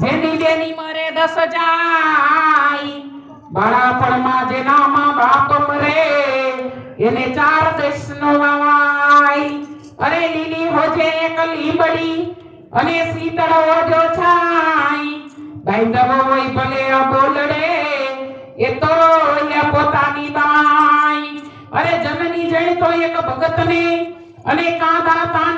જેની જેની મરે દસ જાય બાળા બાળાપણમાં જેના માં બાપ મરે, એને ચાર દેશ નો વાવાય. અરે લીલી હોજે એક લીંબડી, અને શીતળ હોજો છાઈ બાઈંધવો હોય ભલે અબોલડે એ તો એ પોતાની બાઈ અરે જમની જણ તો એક ભગતને અને કાંદા તાણ